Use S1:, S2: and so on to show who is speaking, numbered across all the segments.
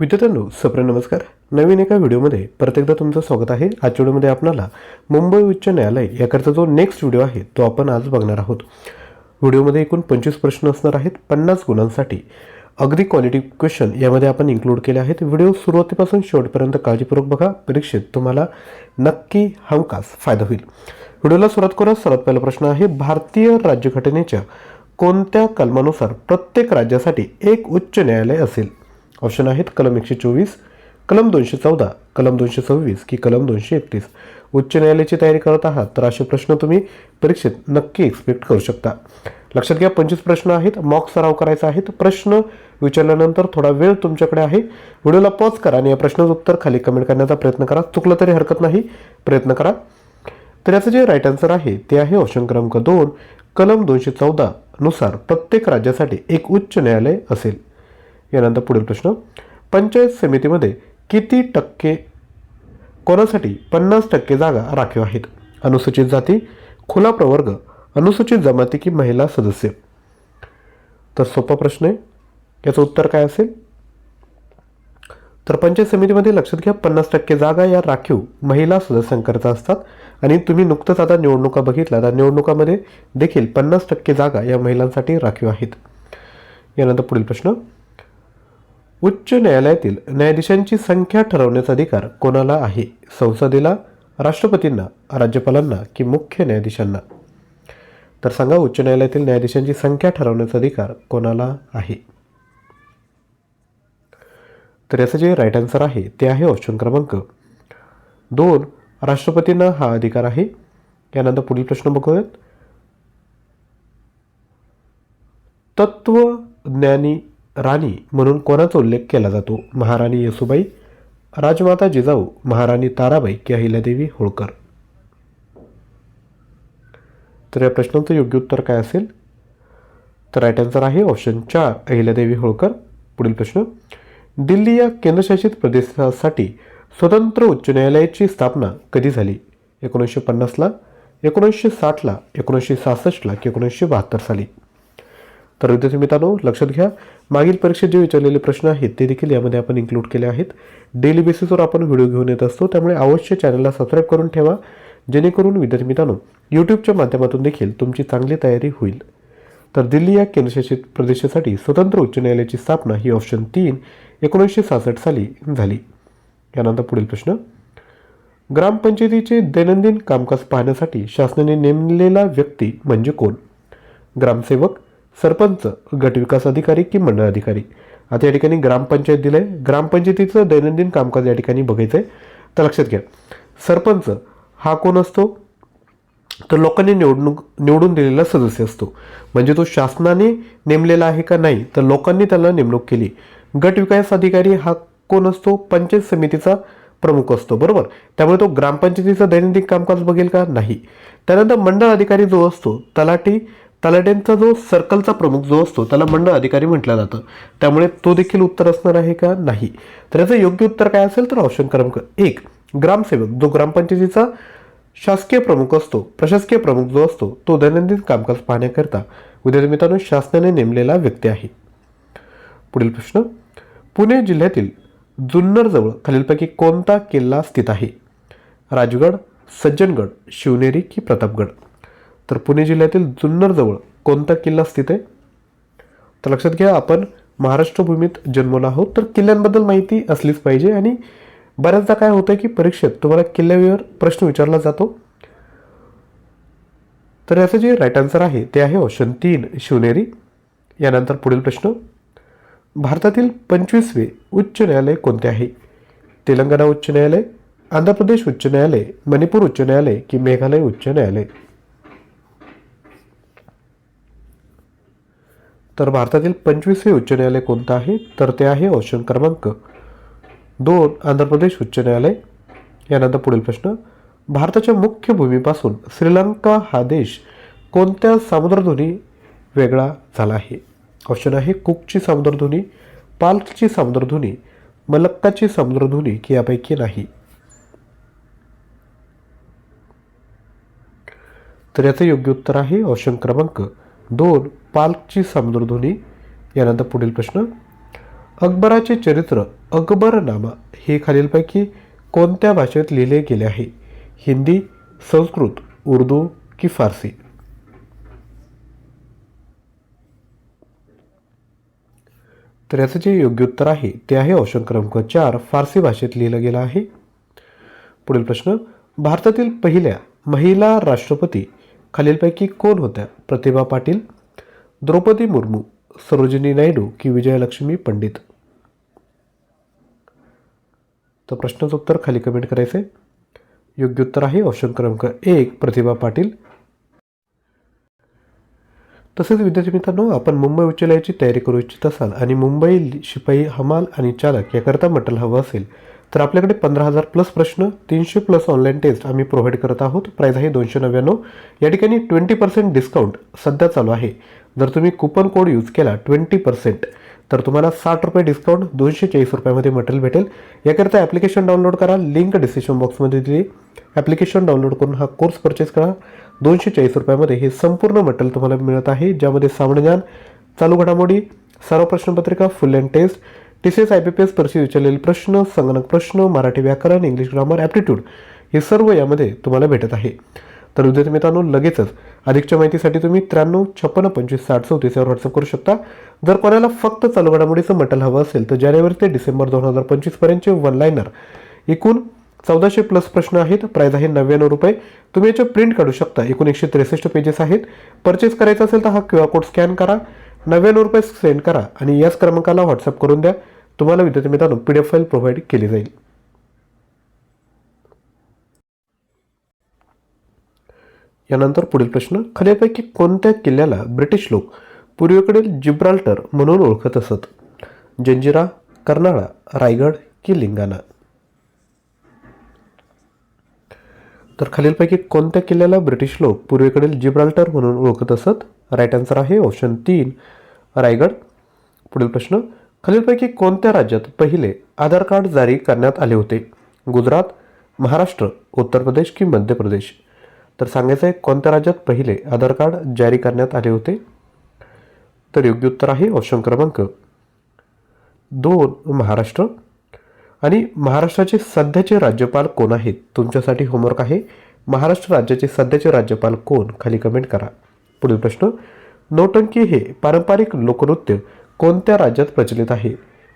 S1: विद्यार्थ्यांनो सप्र नमस्कार. नवीन एका व्हिडिओमध्ये परत एकदा तुमचं स्वागत आहे. आजच्या व्हिडिओमध्ये आपणाला मुंबई उच्च न्यायालय याकरता जो नेक्स्ट व्हिडिओ आहे तो आपण आज बघणार आहोत. व्हिडिओमध्ये एकूण पंचवीस प्रश्न असणार आहेत. पन्नास गुणांसाठी अगदी क्वालिटी क्वेश्चन यामध्ये आपण इन्क्लूड केले आहेत. व्हिडिओ सुरुवातीपासून शेवटपर्यंत काळजीपूर्वक बघा. परीक्षेत तुम्हाला नक्की हमखास फायदा होईल. व्हिडिओला सुरुवात करूया. सर्वात पहिला प्रश्न आहे भारतीय राज्यघटनेच्या कोणत्या कलमानुसार प्रत्येक राज्यासाठी एक उच्च न्यायालय असेल? ऑप्शन आहेत कलम एकशे चोवीस कलम दोनशे चौदा कलम दोनशे सव्वीस की कलम दोनशे एकतीस. उच्च न्यायालयाची तयारी करत आहात तर असे प्रश्न तुम्ही परीक्षेत नक्की एक्सपेक्ट करू शकता. लक्षात घ्या पंचवीस प्रश्न आहेत मॉक सराव करायचा आहे प्रश्न विचारल्यानंतर थोडा वेळ तुमच्याकडे आहे. व्हिडिओला पॉज करा आणि या प्रश्नाचं उत्तर खाली कमेंट करण्याचा प्रयत्न करा. चुकलं तरी हरकत नाही प्रयत्न करा. तर याचं जे राईट आन्सर आहे ते आहे ऑप्शन क्रमांक दोन कलम दोनशे चौदा नुसार प्रत्येक राज्यासाठी एक उच्च न्यायालय असेल. यानंतर पुढील प्रश्न. पंचायत समितीमध्ये किती टक्के कोणासाठी पन्नास टक्के जागा राखीव आहेत? अनुसूचित जाती खुला प्रवर्ग अनुसूचित जमाती की महिला सदस्य. तर सोपा प्रश्न आहे. याचं उत्तर काय असेल? तर पंचायत समितीमध्ये लक्षात घ्या पन्नास टक्के जागा या राखीव महिला सदस्यांकरता असतात. आणि तुम्ही नुकतंच आता निवडणुका बघितल्या तर निवडणुकामध्ये देखील पन्नास टक्के जागा या महिलांसाठी राखीव आहेत. यानंतर पुढील प्रश्न. उच्च न्यायालयातील न्यायाधीशांची संख्या ठरवण्याचा अधिकार कोणाला आहे? संसदेला राष्ट्रपतींना राज्यपालांना की मुख्य न्यायाधीशांना? तर सांगा उच्च न्यायालयातील न्यायाधीशांची संख्या ठरवण्याचा अधिकार कोणाला आहे? तर याचं जे राईट आन्सर आहे ते आहे ऑप्शन क्रमांक दोन. राष्ट्रपतींना हा अधिकार आहे. यानंतर पुढील प्रश्न बघूयात. तत्वज्ञानी राणी म्हणून कोणाचा उल्लेख केला जातो? महाराणी येसुबाई राजमाता जिजाऊ महाराणी ताराबाई की अहिल्यादेवी होळकर? तर या प्रश्नाचं योग्य उत्तर काय असेल? तर राईट आन्सर आहे ऑप्शन चार अहिल्यादेवी होळकर. पुढील प्रश्न दिल्ली या केंद्रशासित प्रदेशासाठी स्वतंत्र उच्च न्यायालयाची स्थापना कधी झाली? एकोणीसशे पन्नासला एकोणीसशे साठला एकोणीसशे सहासष्टला की एकोणीसशे बहात्तर साली? तर विद्यार्थी मित्रांनो लक्षात घ्या मागील परीक्षेत जे विचारलेले प्रश्न आहेत ते देखील यामध्ये आपण इन्क्लूड केले आहेत. डेली बेसिसवर आपण व्हिडिओ घेऊन येत असतो त्यामुळे अवश्य चॅनलला सबस्क्राईब करून ठेवा जेणेकरून विद्यार्थी मित्रांनो यूट्यूबच्या माध्यमातून देखील तुमची चांगली तयारी होईल. तर दिल्ली या केंद्रशासित प्रदेशासाठी स्वतंत्र उच्च न्यायालयाची स्थापना ही ऑप्शन तीन एकोणीसशे सहासष्ट साली झाली. यानंतर पुढील प्रश्न. ग्रामपंचायतीचे दैनंदिन कामकाज पाहण्यासाठी शासनाने नेमलेला व्यक्ती म्हणजे कोण? ग्रामसेवक सरपंच गटविकास अधिकारी की मंडळ अधिकारी. आता या ठिकाणी ग्रामपंचायत दिलंय. ग्रामपंचायतीचं दैनंदिन कामकाज या ठिकाणी बघायचं आहे तर लक्षात घ्या. सरपंच हा कोण असतो? तर लोकांनी निवडणूक निवडून दिलेला सदस्य असतो. म्हणजे तो शासनाने नेमलेला आहे का नाही तर लोकांनी त्याला नेमणूक केली. गट विकास अधिकारी हा कोण असतो? पंचायत समितीचा प्रमुख असतो. बरोबर? त्यामुळे तो ग्रामपंचायतीचं दैनंदिन कामकाज बघेल का? नाही. त्यानंतर मंडळ अधिकारी जो असतो तलाठी तलाट्यांचा जो सर्कलचा प्रमुख जो असतो त्याला मंडळ अधिकारी म्हटलं जातं. त्यामुळे तो देखील उत्तर असणार आहे का? नाही. तर याचं योग्य उत्तर काय असेल तर ऑप्शन क्रमांक एक ग्रामसेवक. जो ग्रामपंचायतीचा शासकीय प्रमुख असतो प्रशासकीय प्रमुख जो असतो तो दैनंदिन कामकाज पाहण्याकरता विद्यार्थी मित्रांनो शासनाने नेमलेला व्यक्ती आहे. पुढील प्रश्न. पुणे जिल्ह्यातील जुन्नरजवळ खालीलपैकी कोणता किल्ला स्थित आहे? राजगड सज्जनगड शिवनेरी की प्रतापगड? तर पुणे जिल्ह्यातील जुन्नरजवळ कोणता किल्ला स्थित आहे? तर लक्षात घ्या आपण महाराष्ट्र भूमीत जन्मलो आहोत तर किल्ल्यांबद्दल माहिती असलीच पाहिजे आणि बऱ्याचदा काय होतं की परीक्षेत तुम्हाला किल्ल्यावर प्रश्न विचारला जातो. तर याचं जे राईट आन्सर आहे ते आहे ऑप्शन तीन शिवनेरी. यानंतर पुढील प्रश्न. भारतातील पंचवीसवे उच्च न्यायालय कोणते आहे? तेलंगणा उच्च न्यायालय आंध्र प्रदेश उच्च न्यायालय मणिपूर उच्च न्यायालय की मेघालय उच्च न्यायालय? तर भारतातील पंचवीसवे उच्च न्यायालय कोणतं आहे? तर ते आहे ऑप्शन क्रमांक दोन आंध्र प्रदेश उच्च न्यायालय. यानंतर पुढील प्रश्न. भारताच्या मुख्य भूमीपासून श्रीलंका हा देश कोणत्या सामुद्रधुनी वेगळा झाला आहे? ऑप्शन आहे कुकची सामुद्रधुनी पाल्कची सामुद्रधुनी मलक्काची सामुद्रधुनी की यापैकी नाही. तर याचं योग्य उत्तर आहे ऑप्शन क्रमांक दोन पालकची सामुद्रधुनी यानंतर पुढील प्रश्न. अकबराचे चरित्र अकबरनामा हे खालीलपैकी कोणत्या भाषेत लिहिले गेले आहे? हिंदी संस्कृत उर्दू की फारसी? तर याचं जे योग्य उत्तर आहे ते आहे ऑप्शन क्रमांक चार फारसी भाषेत लिहिलं गेलं आहे. पुढील प्रश्न. भारतातील पहिल्या महिला राष्ट्रपती खालीलपैकी कोण होत्या? प्रतिभा पाटील द्रौपदी मुर्मू सरोजिनी नायडू की विजयलक्ष्मी पंडित? तर प्रश्नाचं उत्तर खाली कमेंट करायचे योग्य उत्तर आहे ऑप्शन क्रमांक एक प्रतिभा पाटील. तसेच विद्यार्थी मित्रांनो आपण मुंबई उच्च तयारी करू इच्छित असाल आणि मुंबई शिपाई हमाल आणि चालक याकरता मटल हवं असेल तर आपल्याकडे पंधरा हजार प्लस प्रश्न तीनशे प्लस ऑनलाईन टेस्ट आम्ही प्रोव्हाइड करत आहोत. प्राईज आहे दोनशे नव्याण्णव. या ठिकाणी ट्वेंटी पर्सेंट डिस्काउंट सध्या चालू आहे. जर तुम्ही कुपन कोड यूज केला ट्वेंटी पर्सेंट तर तुम्हाला साठ रुपये डिस्काउंट दोनशे चाळीस रुपयामध्ये मटेरियल भेटेल. याकरिता ॲप्लिकेशन डाउनलोड करा लिंक डिस्क्रिप्शन बॉक्समध्ये दिली. ॲप्लिकेशन डाउनलोड करून हा कोर्स परचेस करा. दोनशे चाळीस रुपयामध्ये हे संपूर्ण मटेरियल तुम्हाला मिळत आहे ज्यामध्ये सामान्य ज्ञान चालू घडामोडी सर्व प्रश्नपत्रिका full and test T C S I P P S परीक्षेत विचारलेले प्रश्न संगणक प्रश्न मराठी व्याकरण इंग्लिश ग्रामर ॲप्टिट्यूड हे सर्व यामध्ये तुम्हाला भेटत आहे. तर विद्यार्थी मित्रांनो लगेचच अधिकच्या माहितीसाठी तुम्ही त्र्याण्णव छप्पन्न पंचवीस साठ चौतीस यावर व्हॉट्सअप करू शकता. जर कोणाला फक्त चालू घडामोडीचं मटेरियल हवं असेल तर जानेवारी ते डिसेंबर दोन हजार पंचवीसपर्यंतचे वन लाईनर एकूण चौदाशे प्लस प्रश्न आहेत. प्राईज आहे नव्याण्णव रुपये. तुम्ही याचे प्रिंट काढू शकता. एकूण एकशे त्रेसष्ट पेजेस आहेत. परचेस करायचा असेल तर हा क्यू आर कोड स्कॅन करा. नव्याण्णव रुपये सेंड करा आणि याच क्रमांकाला व्हॉट्सअप करून द्या. तुम्हाला विद्यार्थी मित्रांनो P D F file provide केली जाईल. यानंतर पुढील प्रश्न खालीलपैकी कोणत्या किल्ल्याला ब्रिटिश लोक पूर्वेकडील जिब्राल्टर म्हणून ओळखत असत? जंजिरा कर्नाळा रायगड की लिंगाणा? तर खालीलपैकी कोणत्या किल्ल्याला ब्रिटिश लोक पूर्वेकडील जिब्राल्टर म्हणून ओळखत असत? राईट आन्सर आहे ऑप्शन तीन. रायगड. पुढील प्रश्न. खालीलपैकी कोणत्या राज्यात पहिले आधार कार्ड जारी करण्यात आले होते? गुजरात महाराष्ट्र उत्तर प्रदेश की मध्य प्रदेश? तर सांगायचं आहे कोणत्या राज्यात पहिले आधार कार्ड जारी करण्यात आले होते? तर योग्य उत्तर आहे ऑप्शन क्रमांक दोन महाराष्ट्र. आणि महाराष्ट्राचे सध्याचे राज्यपाल कोण आहेत? तुमच्यासाठी होमवर्क आहे. महाराष्ट्र राज्याचे सध्याचे राज्यपाल कोण? खाली कमेंट करा. पुढील प्रश्न नौटंकी हे पारंपरिक लोकनृत्य कोणत्या राज्यात प्रचलित आहे?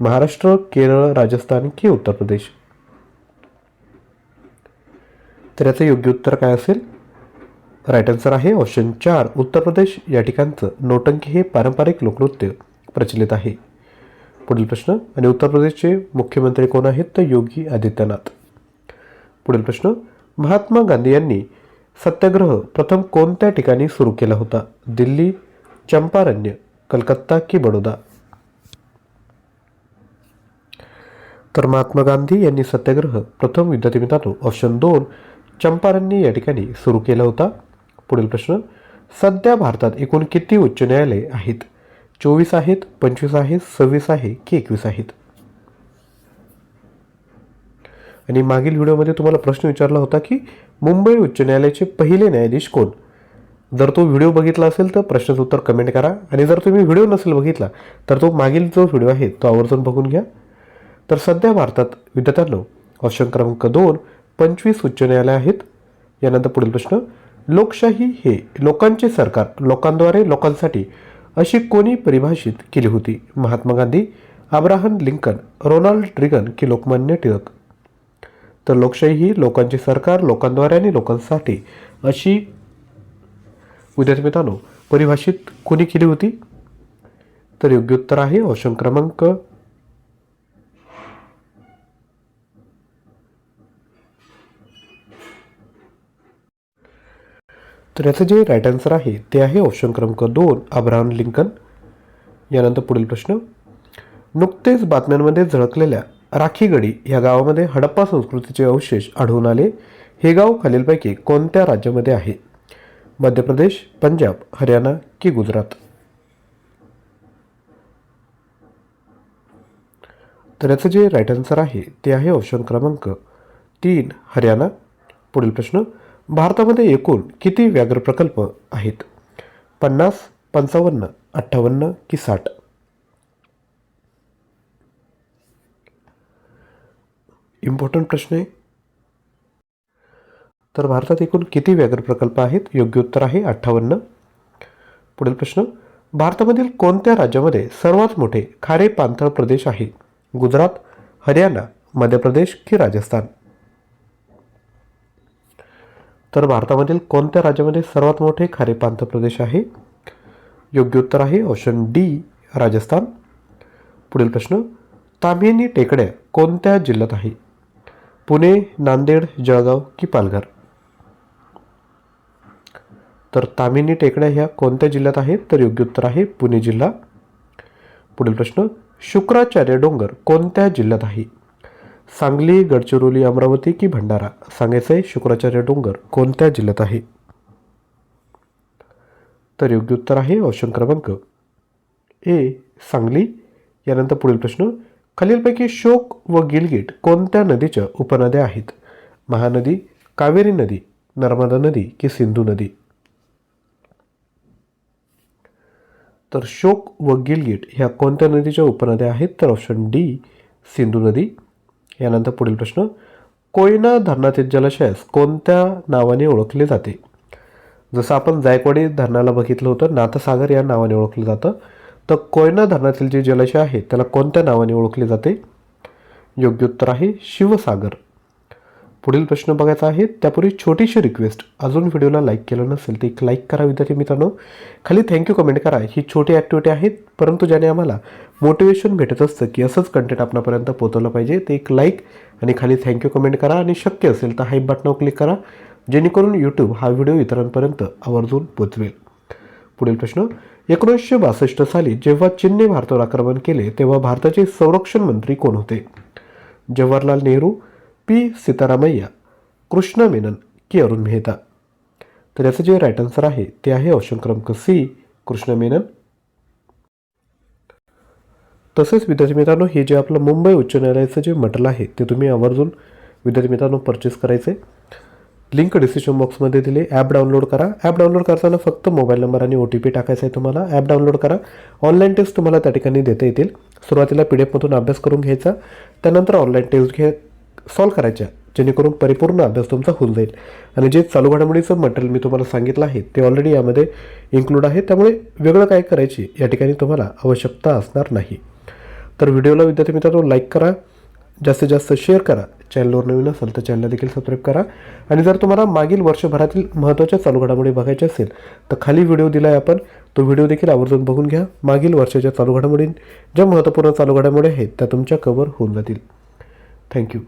S1: महाराष्ट्र केरळ राजस्थान की उत्तर प्रदेश? तर याचं योग्य उत्तर काय असेल? राईट आन्सर आहे ऑप्शन चार. उत्तर प्रदेश. या ठिकाणचं नौटंकी हे पारंपरिक लोकनृत्य प्रचलित आहे. पुढील प्रश्न. आणि उत्तर प्रदेशचे मुख्यमंत्री कोण आहेत? तर योगी आदित्यनाथ. पुढील प्रश्न. महात्मा गांधी यांनी सत्याग्रह प्रथम कोणत्या ठिकाणी सुरू केला होता? दिल्ली चंपारण्य कलकत्ता की बडोदा? तर महात्मा गांधी यांनी सत्याग्रह प्रथम विद्यार्थी मित्रांनो ऑप्शन दोन चंपारण्य या ठिकाणी सुरू केला होता. पुढील प्रश्न. सध्या भारतात एकूण किती उच्च न्यायालय आहेत? चोवीस आहेत पंचवीस आहेत सव्वीस आहे की एकवीस आहेत? आणि मागील व्हिडिओमध्ये तुम्हाला प्रश्न विचारला होता की मुंबई उच्च न्यायालयाचे पहिले न्यायाधीश कोण? जर तो व्हिडिओ बघितला असेल तर प्रश्नाचं उत्तर कमेंट करा. आणि जर तुम्ही व्हिडिओ नसेल बघितला तर तो मागील जो व्हिडिओ आहे तो आवर्जून बघून घ्या. तर सध्या भारतात विद्यार्थ्यांनो ऑप्शन क्रमांक दोन पंचवीस उच्च न्यायालय आहेत. यानंतर पुढील प्रश्न लोकशाही हे लोकांचे सरकार लोकांद्वारे लोकांसाठी अशी कोणी परिभाषित केली होती. Mahatma Gandhi Abraham Lincoln Ronald Reagan की लोकमान्य टिळक. तर लोकशाही ही लोकांचे सरकार लोकांद्वारे आणि लोकांसाठी अशी विद्यार्थी मित्रांनो परिभाषित कोणी केली होती? तर योग्य उत्तर आहे ऑप्शन क्रमांक तर याचं जे राईट आन्सर आहे ते आहे ऑप्शन क्रमांक दोन अब्राहम लिंकन. यानंतर पुढील प्रश्न. नुकतेच बातम्यांमध्ये झळकलेल्या राखीगडी या गावामध्ये हडप्पा संस्कृतीचे अवशेष आढळून आले. हे गाव खालीलपैकी कोणत्या राज्यामध्ये आहे? मध्य प्रदेश पंजाब हरियाणा की गुजरात? तर याचं जे राईट आन्सर आहे ते आहे ऑप्शन क्रमांक तीन हरियाणा. पुढील प्रश्न. भारतामध्ये एकूण किती व्याघ्र प्रकल्प आहेत? पन्नास पंचावन्न अठ्ठावन्न की साठ? इम्पॉर्टंट प्रश्न आहे. तर भारतात एकूण किती व्याघ्र प्रकल्प आहेत? योग्य उत्तर आहे अठ्ठावन्न. पुढील प्रश्न भारतामधील कोणत्या राज्यामध्ये सर्वात मोठे खारे पाणथळ प्रदेश आहे? गुजरात हरियाणा मध्य प्रदेश की राजस्थान? तर भारतामधील कोणत्या राज्यामध्ये सर्वात मोठे खारे प्रदेश आहे? योग्य उत्तर आहे ऑप्शन डी राजस्थान. पुढील प्रश्न तामिनी टेकड्या कोणत्या जिल्ह्यात आहे? पुणे नांदेड जळगाव की पालघर? तर तामिनी टेकड्या ह्या कोणत्या जिल्ह्यात आहेत? तर योग्य उत्तर आहे पुणे जिल्हा. पुढील प्रश्न शुक्राचार्य डोंगर कोणत्या जिल्ह्यात आहे? सांगली गडचिरोली अमरावती की भंडारा? सांगायचं आहे शुक्राचार्य डोंगर कोणत्या जिल्ह्यात आहे? तर योग्य उत्तर आहे ऑप्शन क्रमांक ए सांगली. यानंतर पुढील प्रश्न खालीलपैकी शोक व गिलगिट कोणत्या नदीच्या उपनद्या आहेत? महानदी कावेरी नदी नर्मदा नदी की सिंधू नदी? तर शोक व गिलगिट ह्या कोणत्या नदीच्या उपनद्या आहेत? तर ऑप्शन डी सिंधू नदी. यानंतर पुढील प्रश्न. कोयना धरणातील जलाशयास कोणत्या नावाने ओळखले जाते? जसं आपण जायकवाडी धरणाला बघितलं होतं नाथसागर या नावाने ओळखलं जातं. तर कोयना धरणातील जे जलाशय आहे त्याला कोणत्या नावाने ओळखले जाते? योग्य उत्तर आहे शिवसागर. पुढील प्रश्न बघायचा आहे त्यापूर्वी छोटीशी रिक्वेस्ट अजून व्हिडिओला लाईक केलं नसेल तर एक लाईक करा विद्यार्थी मित्रांनो. खाली थँक्यू कमेंट करा. ही छोटी ॲक्टिव्हिटी आहेत परंतु ज्याने आम्हाला मोटिवेशन भेटत असतं की असंच कंटेंट आपणापर्यंत पोहोचवलं पाहिजे ते एक लाईक आणि खाली थँक्यू कमेंट करा. आणि शक्य असेल तर हाईप बटनावर क्लिक करा जेणेकरून यूट्यूब हा व्हिडिओ इतरांपर्यंत आवर्जून पोचवेल पुढील प्रश्न. एकोणीसशे बासष्ट साली जेव्हा चीनने भारतावर आक्रमण केले तेव्हा भारताचे संरक्षण मंत्री कोण होते? जवाहरलाल नेहरू पी. सीतारामय्या कृष्ण मेनन की. अरुण मेहता. तर याचं जे राईट आन्सर आहे ते आहे ऑप्शन क्रमांक सी कृष्ण मेनन. तसेच विद्यार्थी मित्रांनो हे जे आपलं मुंबई उच्च न्यायालयाचं जे मटल आहे ते तुम्ही आवर्जून विद्यार्थी मित्रांनो परचेस करायचे. लिंक डिस्क्रिप्शन बॉक्समध्ये दिले ॲप डाउनलोड करा. ॲप डाउनलोड करताना फक्त मोबाईल नंबर आणि ओ टी पी टाकायचा आहे तुम्हाला. ॲप डाउनलोड करा. ऑनलाईन टेस्ट तुम्हाला त्या ठिकाणी देता येतील. सुरुवातीला पी डी एफमधून अभ्यास करून घ्यायचा. त्यानंतर ऑनलाईन टेस्ट घे सॉल्व करायच्या जेणेकरून परिपूर्ण अभ्यास तुमचा होऊन जाईल. आणि जे चालू घडामोडीचं मटेरियल मी तुम्हाला सांगितलं आहे ते ऑलरेडी यामध्ये इन्क्लूड आहे. त्यामुळे वेगळं काय करायची या ठिकाणी तुम्हाला आवश्यकता असणार नाही. तर व्हिडिओला विद्यार्थी मित्रांनो लाईक करा. जास्तीत जास्त शेअर करा. चॅनलवर नवीन असेल तर चॅनलला देखील सबस्क्राईब करा. आणि जर तुम्हाला मागील वर्षभरातील महत्त्वाच्या चालू घडामोडी बघायच्या असेल तर खाली व्हिडिओ दिला आहे आपण. तो व्हिडिओ देखील आवर्जून बघून घ्या. मागील वर्षाच्या चालू घडामोडी ज्या महत्त्वपूर्ण चालू घडामोडी आहेत त्या तुमच्या कवर होऊन जातील. थँक्यू